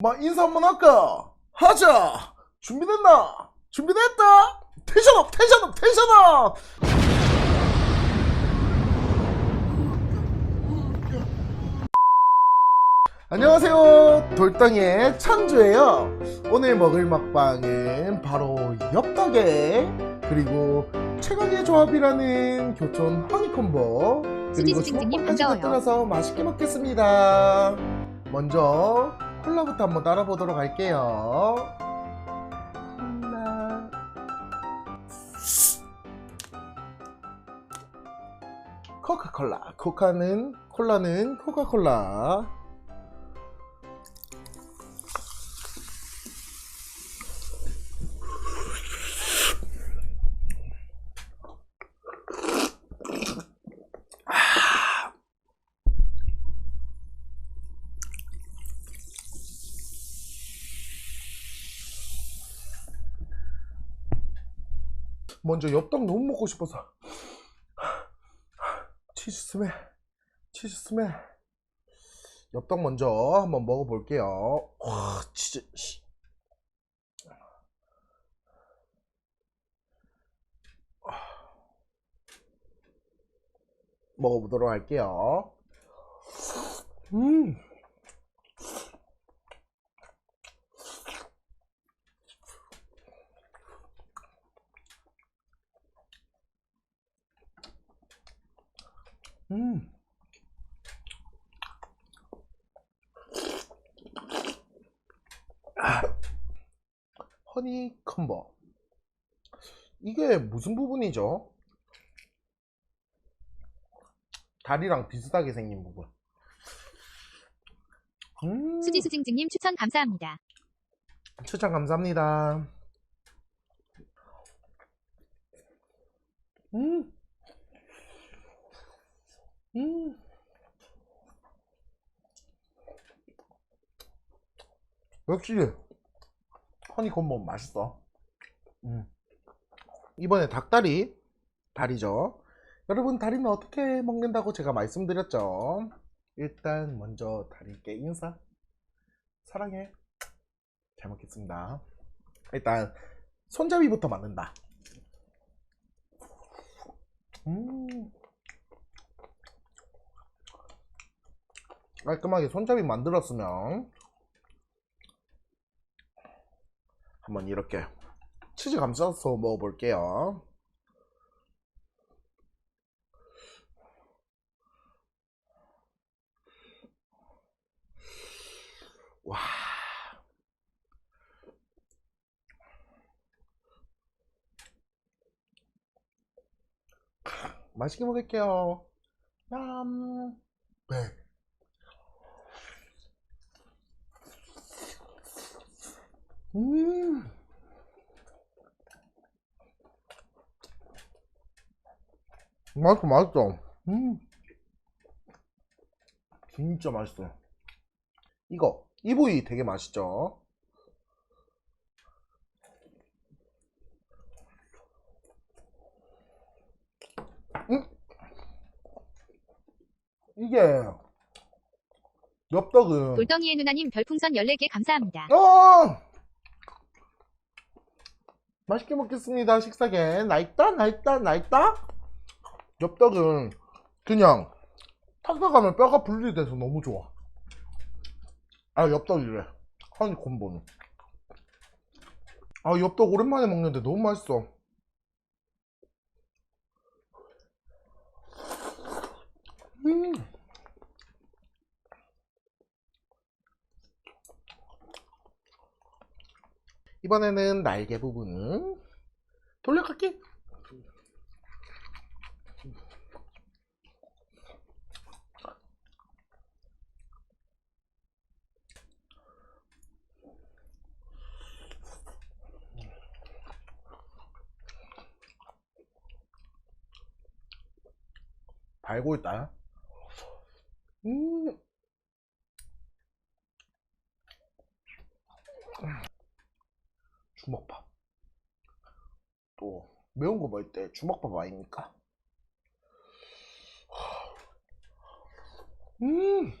마 인사 한번 할까? 하자. 준비됐나? 준비됐다. 텐션업, 텐션업, 텐션업. 안녕하세요. 돌덩이의 창조예요. 오늘 먹을 먹방은 바로 엽떡에 그리고 최강의 조합이라는 교촌 허니콤보 그리고 반가워요. 곁들여서 맛있게 먹겠습니다. 먼저 콜라부터 한번 따라보도록 할게요. 콜라. 코카콜라. 코카는 콜라는 코카콜라. 먼저 엽떡 너무 먹고 싶어서. 치즈 스멜 치즈 스멜 엽떡 먼저 한번 먹어볼게요. 와 치즈 씨. 먹어보도록 할게요. 음 음. 아. 허니 컴버. 이게 무슨 부분이죠? 다리랑 비슷하게 생긴 부분. 음, 수지수징증님 추천 감사합니다. 추천 감사합니다. 음. 음. 역시 허니콤보 맛있어. 음. 이번에 닭다리 다리죠. 여러분 다리는 어떻게 먹는다고 제가 말씀드렸죠. 일단 먼저 다리께 인사. 사랑해. 잘 먹겠습니다. 일단 손잡이부터 만든다. 음. 깔끔하게 손잡이 만들었으면 한번 이렇게 치즈 감싸서 먹어볼게요. 와. 맛있게 먹을게요. 얌. 네. 음. 맛있어, 맛있어. 음. 진짜 맛있어. 이거, 이 부위 되게 맛있죠? 음. 이게, 엽떡은, 돌덩이의 누나님 별풍선 14개 감사합니다. 어! 맛있게 먹겠습니다. 식사게. 나있다, 나있다, 나있다. 엽떡은 그냥 탁탁하면 뼈가 분리돼서 너무 좋아. 아, 엽떡이래. 허니 콤보는. 아, 엽떡 오랜만에 먹는데 너무 맛있어. 음. 이번에는 날개 부분. 돌려깎기? 달고 있다. 음 매운 거 먹을 때 주먹밥 아닙니까? 음.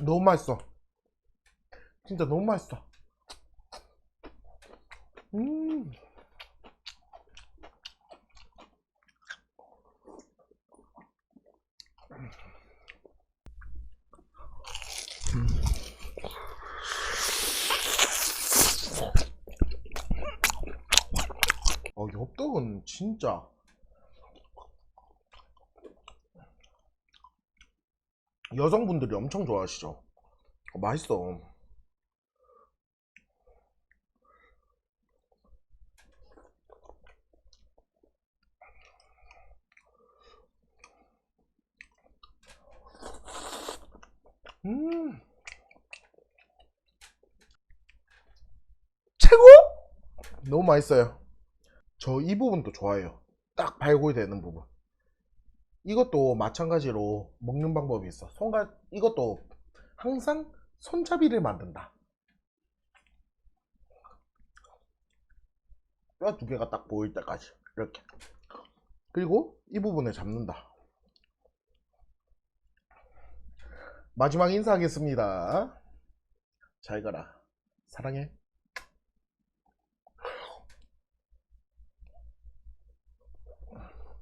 너무 맛있어. 진짜 너무 맛있어. 어, 엽떡은 진짜 여성분들이 엄청 좋아하시죠? 어, 맛있어. 음. 최고! 너무 맛있어요. 저 이 부분도 좋아해요. 딱 발골되는 부분. 이것도 마찬가지로 먹는 방법이 있어. 손가 이것도 항상 손잡이를 만든다. 뼈 두 개가 딱 보일 때까지 이렇게. 그리고 이 부분을 잡는다. 마지막 인사하겠습니다. 잘 가라. 사랑해.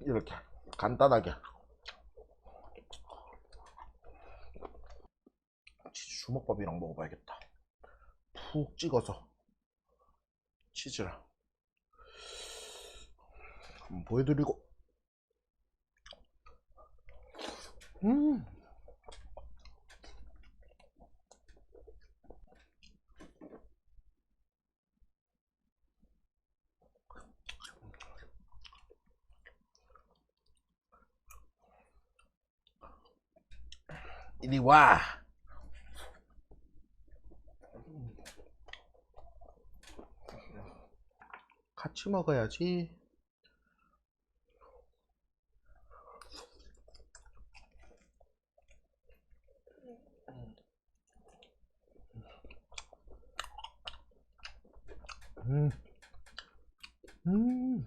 이렇게 간단하게. 치즈 주먹밥이랑 먹어봐야겠다. 푹 찍어서 치즈랑 한번 보여드리고. 음 이리 와. 같이 먹어야지. 음. 음.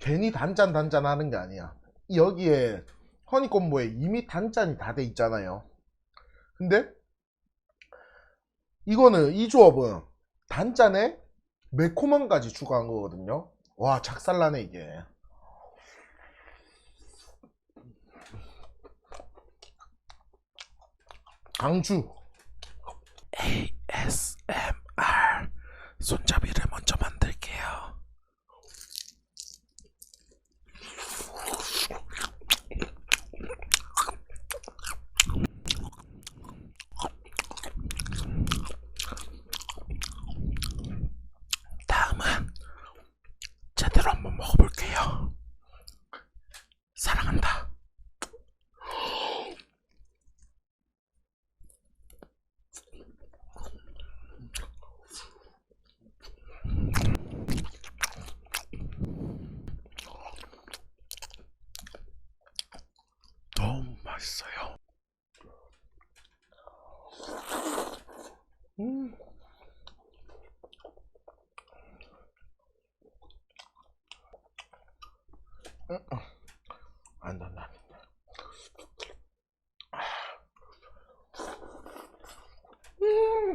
괜히 단짠 단짠 하는 게 아니야. 여기에 허니콤보에 이미 단짠이 다 돼 있잖아요. 근데 이거는 이 조합은 단짠에 매콤함까지 추가한 거거든요. 와 작살나네 이게. 강주 ASMR 손잡이를 먼저 만들게요. 다음은 제대로 한번 먹어볼게요. 사랑한다. 너무 맛있어요. 음. 안 돼, 안 돼, 안 돼. 음.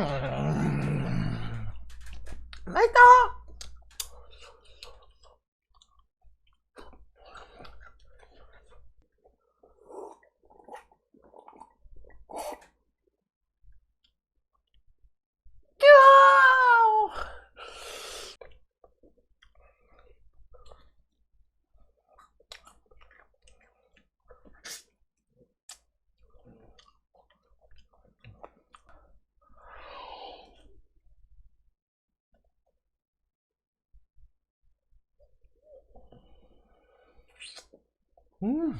맛있다! 음.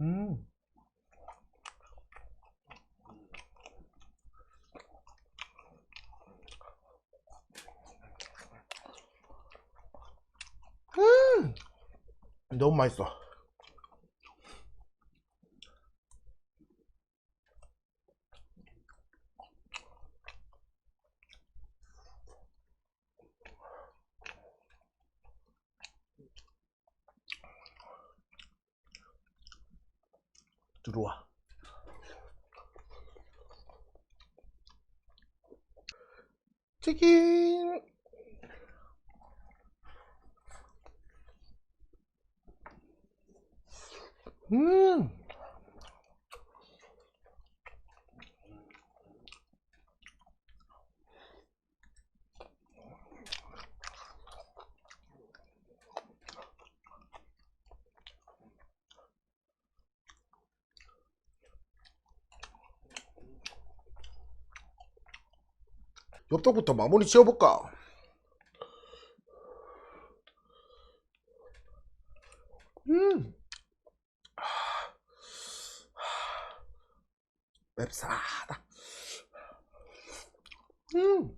음. 음. 너무 맛있어. 들어와. 치킨. 음. 엽떡부터 마무리 지어볼까? 음. 맵싸다. 음.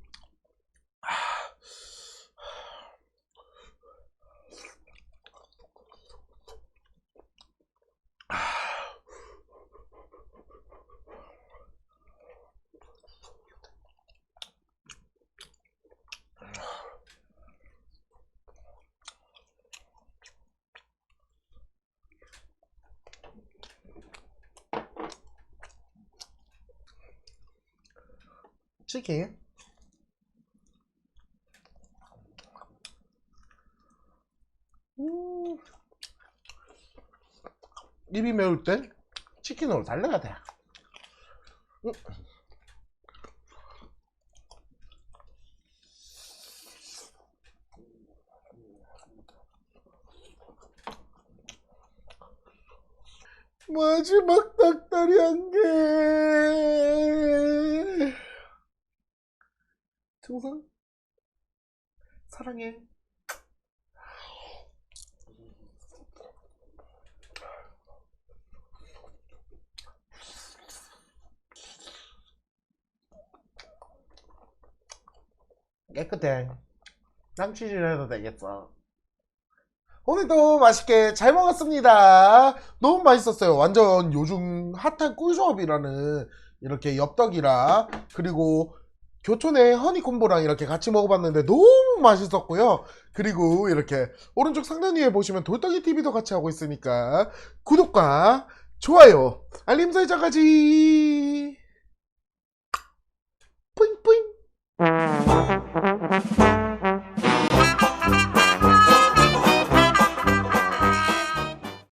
치킨. 음. 입이 매울 땐 치킨으로 달래야 돼. 음. 마지막 닭다리 한 개. 충성 사랑해. 깨끗해. 땀치질 해도 되겠어. 오늘도 맛있게 잘 먹었습니다. 너무 맛있었어요. 완전 요즘 핫한 꿀조합이라는 이렇게 엽떡이랑 그리고 교촌에 허니콤보랑 이렇게 같이 먹어봤는데 너무 맛있었고요. 그리고 이렇게 오른쪽 상단 위에 보시면 돌덩이 TV도 같이 하고 있으니까 구독과 좋아요, 알림 설정까지 뿌잉뿌잉